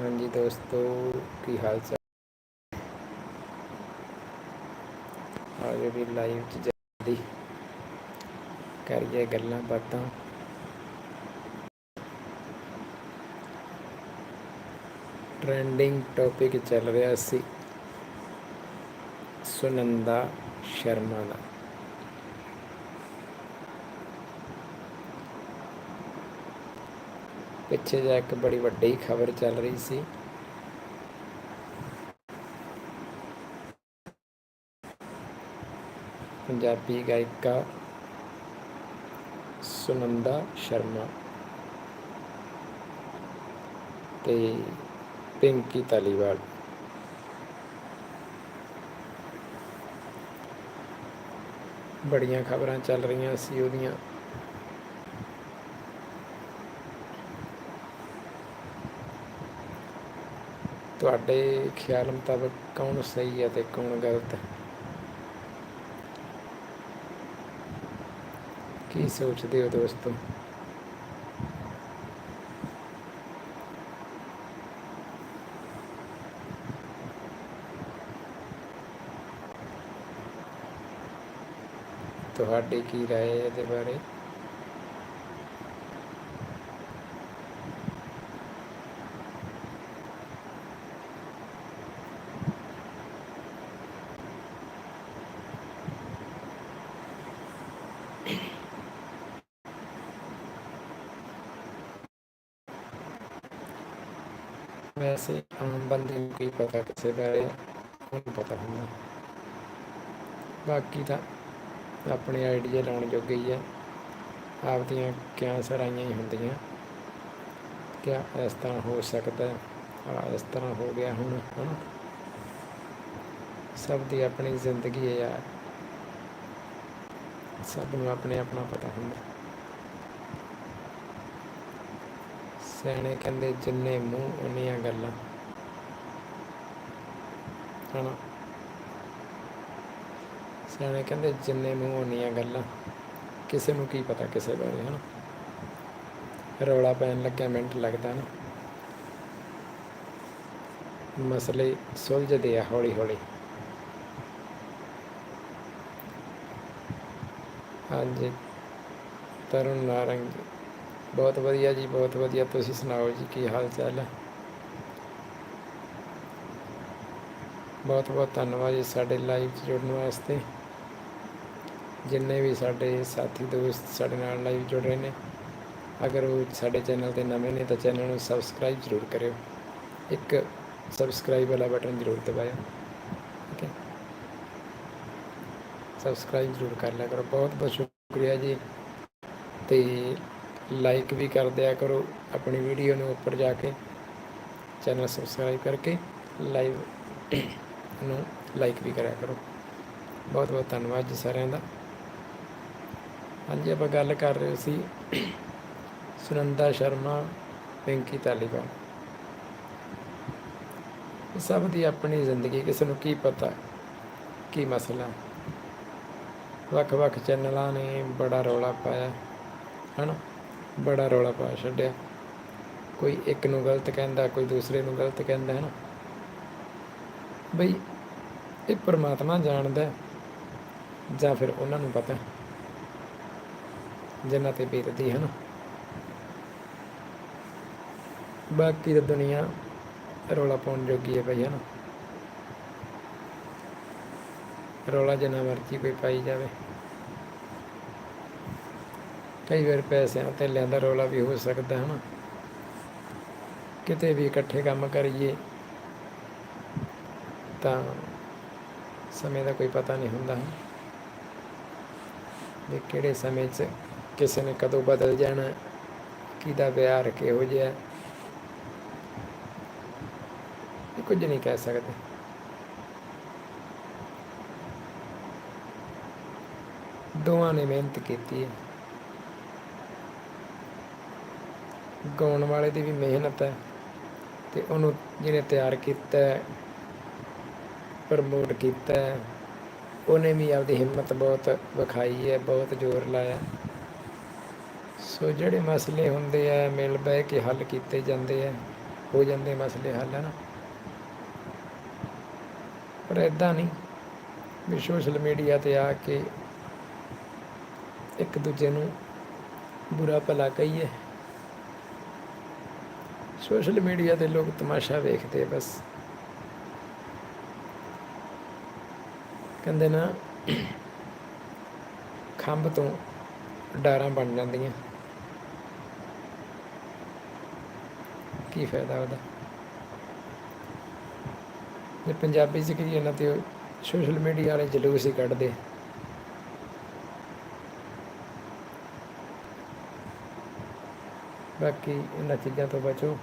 ਹਾਂਜੀ ਦੋਸਤੋ, ਕੀ ਹਾਲ ਚਾਲ? ਆਜੋ ਵੀ ਲਾਈਵ ਚ ਜਲਦੀ। ਕਰੀਏ ਗੱਲਾਂ ਬਾਤਾਂ। ਟ੍ਰੈਂਡਿੰਗ ਟੌਪਿਕ ਚੱਲ ਰਿਹਾ ਸੀ। ਸੁਨੰਦਾ ਸ਼ਰਮਾ ਦਾ। ਪਿੱਛੇ ਜਾ ਇੱਕ ਬੜੀ ਵੱਡੀ ਖਬਰ ਚੱਲ ਰਹੀ ਸੀ। ਪੰਜਾਬੀ ਗਾਇਕਾ ਸੁਨੰਦਾ ਸ਼ਰਮਾ ਤੇ ਪਿੰਕੀ ਤਾਲੀਵਾਲ ਬੜੀਆਂ ਖਬਰਾਂ ਚੱਲ ਰਹੀਆਂ ਸੀ ਉਹਦੀਆਂ। ਤੁਹਾਡੇ ਖਿਆਲ ਮੁਤਾਬਕ ਕੌਣ ਸਹੀ ਹੈ ਤੇ ਕੌਣ ਗਲਤ ਹੈ ਕੀ ਸੋਚਦੇ ਹੋ ਦੋਸਤੋ ਤੁਹਾਡੀ ਕੀ رائے ਹੈ ਇਹਦੇ ਬਾਰੇ ਵੈਸੇ ਆਮ ਬੰਦੇ ਨੂੰ ਕੀ ਪਤਾ, ਕਿਸੇ ਬਾਰੇ ਉਹਨੂੰ ਪਤਾ ਹੁੰਦਾ। ਬਾਕੀ ਤਾਂ ਆਪਣੇ ਆਈਡੀਆ ਲਾਉਣ ਜੋਗੇ ਹੀ ਹੈ ਆਪਦੀਆਂ ਕਿਆ ਸਰਾਈਆਂ ਹੀ ਹੁੰਦੀਆਂ। ਕਿਆ ਇਸ ਤਰ੍ਹਾਂ ਹੋ ਸਕਦਾ ਆ ਇਸ ਤਰ੍ਹਾਂ ਹੋ ਗਿਆ ਹੁਣ, ਹਨਾ। ਸਭ ਦੀ ਆਪਣੀ ਜ਼ਿੰਦਗੀ ਹੈ ਯਾਰ। ਸਭ ਨੂੰ ਆਪਣੇ ਆਪਣਾ ਪਤਾ ਹੁੰਦਾ। ਸਿਆਣੇ ਕਹਿੰਦੇ ਜਿੰਨੇ ਮੂੰਹ, ਉਨੀਆਂ ਗੱਲਾਂ। ਹਨਾ? ਸਿਆਣੇ ਕਹਿੰਦੇ ਜਿੰਨੇ ਮੂੰਹ, ਉਨੀਆਂ ਗੱਲਾਂ। ਕਿਸੇ ਨੂੰ ਕੀ ਪਤਾ ਕਿਸੇ ਬਾਰੇ ਹਨਾ? ਰੌਲਾ ਪੈਣ ਲੱਗਿਆ, ਮਿੰਟ ਲੱਗਦਾ ਨਾ। ਮਸਲੇ ਸੁਲਝਦੇ ਆ ਹੌਲੀ ਹੌਲੀ ਹਾਂਜੀ ਤਰੁਣ ਨਾਰੰਗ ਬਹੁਤ ਵਧੀਆ ਜੀ, ਬਹੁਤ ਵਧੀਆ। ਤੁਸੀਂ ਸੁਣਾਓ ਜੀ, ਕੀ ਹਾਲ ਚਾਲ? ਹੈ ਬਹੁਤ ਬਹੁਤ ਧੰਨਵਾਦ ਜੀ ਸਾਡੇ ਲਾਈਵ 'ਚ ਜੁੜਨ ਵਾਸਤੇ। ਜਿੰਨੇ ਵੀ ਸਾਡੇ ਸਾਥੀ, ਦੋਸਤ ਸਾਡੇ ਨਾਲ ਲਾਈਵ ਜੁੜ ਰਹੇ ਨੇ, ਅਗਰ ਉਹ ਸਾਡੇ ਚੈਨਲ ਤੇ ਨਵੇਂ ਨੇ ਤਾਂ ਚੈਨਲ ਨੂੰ ਸਬਸਕ੍ਰਾਈਬ ਜ਼ਰੂਰ ਕਰਿਓ। ਇੱਕ ਸਬਸਕ੍ਰਾਈਬ ਵਾਲਾ ਬਟਨ ਜ਼ਰੂਰ ਦਬਾਇਓ, ਠੀਕ ਹੈ? ਸਬਸਕ੍ਰਾਈਬ ਜ਼ਰੂਰ ਕਰ ਲਿਆ ਕਰੋ। ਬਹੁਤ ਬਹੁਤ ਸ਼ੁਕਰੀਆ ਜੀ। ਤੇ ਲਾਈਕ ਵੀ ਕਰ ਦਿਆ ਕਰੋ ਆਪਣੀ ਵੀਡੀਓ ਨੂੰ ਉੱਪਰ ਜਾ ਕੇ। ਚੈਨਲ ਸਬਸਕ੍ਰਾਈਬ ਕਰਕੇ ਲਾਈਵ ਨੂੰ ਲਾਈਕ ਵੀ ਕਰਿਆ ਕਰੋ। ਬਹੁਤ ਬਹੁਤ ਧੰਨਵਾਦ ਜੀ ਸਾਰਿਆਂ ਦਾ। ਹਾਂਜੀ, ਆਪਾਂ ਗੱਲ ਕਰ ਰਹੇ ਸੀ ਸੁਨੰਦਾ ਸ਼ਰਮਾ, ਪਿੰਕੀ ਤਾਲੀਵਾਲ। ਸਭ ਦੀ ਆਪਣੀ ਜ਼ਿੰਦਗੀ, ਕਿਸੇ ਨੂੰ ਕੀ ਪਤਾ, ਕੀ ਮਸਲਾ। ਵੱਖ-ਵੱਖ ਚੈਨਲਾਂ ਨੇ ਬੜਾ ਰੌਲਾ ਪਾਇਆ, ਹਨਾ? ਬੜਾ ਰੌਲਾ ਪਾ ਛੱਡਿਆ। ਕੋਈ ਇੱਕ ਨੂੰ ਗਲਤ ਕਹਿੰਦਾ, ਕੋਈ ਦੂਸਰੇ ਨੂੰ ਗਲਤ ਕਹਿੰਦਾ, ਹੈ ਨਾ? ਬਈ, ਇਹ ਪਰਮਾਤਮਾ ਜਾਣਦਾ ਜਾਂ ਫਿਰ ਉਹਨਾਂ ਨੂੰ ਪਤਾ ਜਿਨ੍ਹਾਂ ਤੇ ਬੀਤਦੀ ਹੈ ਨਾ? ਬਾਕੀ ਤਾਂ ਦੁਨੀਆ ਰੌਲਾ ਪਾਉਣ ਜੋਗੀ ਹੈ ਭਈ ਹੈ ਨਾ? ਰੌਲਾ ਜਿੰਨਾ ਮਰਜ਼ੀ ਕੋਈ ਪਾਈ ਜਾਵੇ। ਕਈ ਵਾਰ ਪੈਸਿਆਂ ਤੇ ਲੈਂਦਾ ਰੌਲਾ ਵੀ ਹੋ ਸਕਦਾ ਹੈ ਨਾ ਕਿਤੇ ਵੀ ਇਕੱਠੇ ਕੰਮ ਕਰੀਏ, ਤਾਂ ਸਮੇਂ ਦਾ ਕੋਈ ਪਤਾ ਨਹੀਂ ਹੁੰਦਾ ਵੀ ਕਿਹੜੇ ਸਮੇਂ 'ਚ ਕਿਸੇ ਨੇ ਕਦੋਂ ਬਦਲ ਜਾਣਾ, ਕਿਹਦਾ ਵਿਹਾਰ ਕਿਹੋ ਜਿਹਾ। ਇਹ ਕੁਝ ਨਹੀਂ ਕਹਿ ਸਕਦੇ। ਦੋਵਾਂ ਨੇ ਮਿਹਨਤ ਕੀਤੀ ਹੈ। ਗਾਉਣ ਵਾਲੇ ਦੀ ਵੀ ਮਿਹਨਤ ਹੈ ਤੇ ਉਹਨੂੰ ਜਿਹਨੇ ਤਿਆਰ ਕੀਤਾ ਪ੍ਰਮੋਟ ਕੀਤਾ ਉਹਨੇ ਵੀ ਆਪਦੀ ਹਿੰਮਤ ਬਹੁਤ ਵਿਖਾਈ ਹੈ, ਬਹੁਤ ਜ਼ੋਰ ਲਾਇਆ ਸੋ ਜਿਹੜੇ ਮਸਲੇ ਹੁੰਦੇ ਆ, ਮਿਲ ਬਹਿ ਕੇ ਹੱਲ ਕੀਤੇ ਜਾਂਦੇ ਆ, ਹੋ ਜਾਂਦੇ ਮਸਲੇ ਹੱਲ ਹੈ ਨਾ ਪਰ ਇਦਾਂ ਨਹੀਂ, ਵੀ ਸੋਸ਼ਲ ਮੀਡੀਆ ਤੇ ਆ ਕੇ ਇੱਕ ਦੂਜੇ ਨੂੰ ਬੁਰਾ ਭਲਾ ਕਹੀਏ। ਸੋਸ਼ਲ ਮੀਡੀਆ ਤੇ ਲੋਕ ਤਮਾਸ਼ਾ ਵੇਖਦੇ ਬਸ। ਕਹਿੰਦੇ ਨਾ, ਖੰਭ ਤੋਂ ਡਾਰਾਂ ਬਣ ਜਾਂਦੀਆਂ। ਕੀ ਫਾਇਦਾ ਉਹਦਾ? ਜੇ ਪੰਜਾਬੀ ਚ ਕਹੀਏ ਇਹਨਾਂ ਤੇ ਸੋਸ਼ਲ ਮੀਡੀਆ ਵਾਲੇ ਜਲੂਸ ਹੀ ਕੱਢਦੇ। ਬਾਕੀ ਇਹਨਾਂ ਚੀਜ਼ਾਂ ਤੋਂ ਬਚੋ।